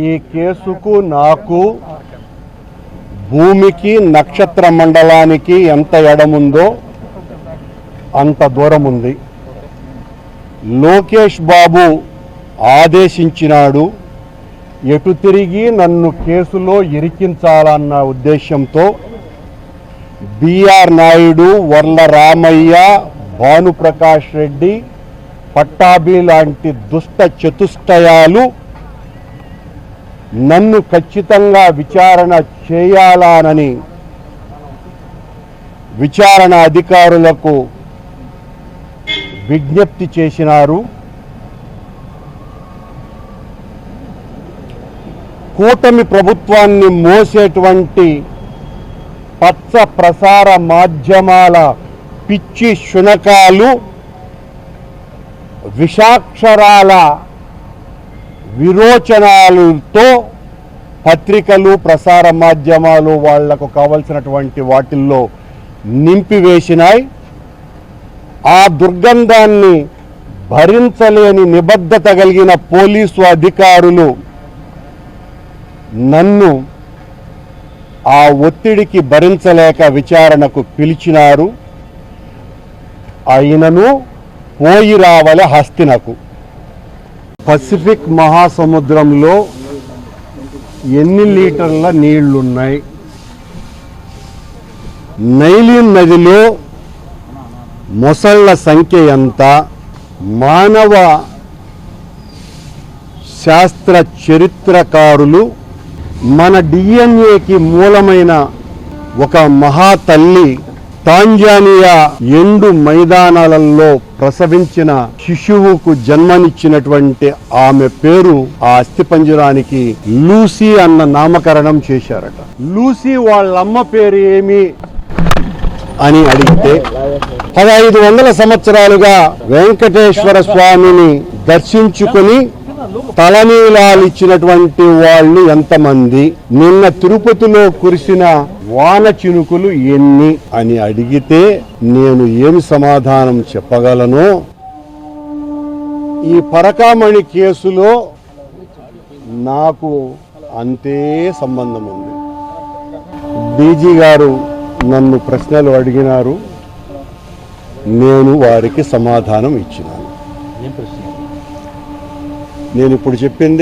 ఈ కేసుకు నాకు భూమికి నక్షత్ర మండలానికి ఎంత ఎడముందో అంత దూరం ఉంది లోకేష్ బాబు ఆదేశించినాడు ఎటు తిరిగి నన్ను కేసులో ఇరికించాలన్న ఉద్దేశంతో బిఆర్ నాయుడు వర్ల రామయ్య భానుప్రకాష్ రెడ్డి పట్టాభి లాంటి దుష్ట చతుష్టయాలు నన్ను ఖచ్చితంగా విచారణ చేయాలానని విచారణ అధికారులకు విజ్ఞప్తి చేసినారు. కూటమి ప్రభుత్వాన్ని మోసేటువంటి పచ్చ ప్రసార మాధ్యమాల పిచ్చి శునకాలు విషాక్షరాల విరోచనాలతో పత్రికలు ప్రసార మాధ్యమాలు వాళ్ళకు కావలసినటువంటి వాటిల్లో నింపివేసినాయి. ఆ దుర్గంధాన్ని భరించలేని నిబద్ధత కలిగిన పోలీసు అధికారులు నన్ను ఆ ఒత్తిడికి భరించలేక విచారణకు పిలిచినారు. అయినను పోయి రావలె హస్తినకు. పసిఫిక్ మహాసముద్రంలో ఎన్ని లీటర్ల నీళ్ళున్నాయి? నైలిన్ నదిలో మొసళ్ళ సంఖ్య ఎంత? మానవ శాస్త్ర చరిత్రకారులు మన డిఎన్ఏకి మూలమైన ఒక మహాతల్లి తాంజానియా ఎండు మైదానాలలో ప్రసవించిన శిశువుకు జన్మనిచ్చినటువంటి ఆమె పేరు ఆ అస్థిపంజరానికి లూసీ అన్న నామకరణం చేశారట. లూసీ వాళ్ళమ్మ పేరు ఏమి? అని అడిగితే పదహైదు వందల సంవత్సరాలుగా వెంకటేశ్వర స్వామిని దర్శించుకొని తలనీలాలు ఇచ్చినటువంటి వాళ్ళు ఎంతమంది? నిన్న తిరుపతిలో కురిసిన వాన చినుకులు ఎన్ని అని అడిగితే నేను ఏమి సమాధానం చెప్పగలను? ఈ పరకామణి కేసులో నాకు అంతే సంబంధం ఉంది డీజీ గారు నన్ను ప్రశ్నలు అడిగినారు. నేను వారికి సమాధానం ఇచ్చినాను. ఏం ప్రశ్న? నేను ఇప్పుడు చెప్పింది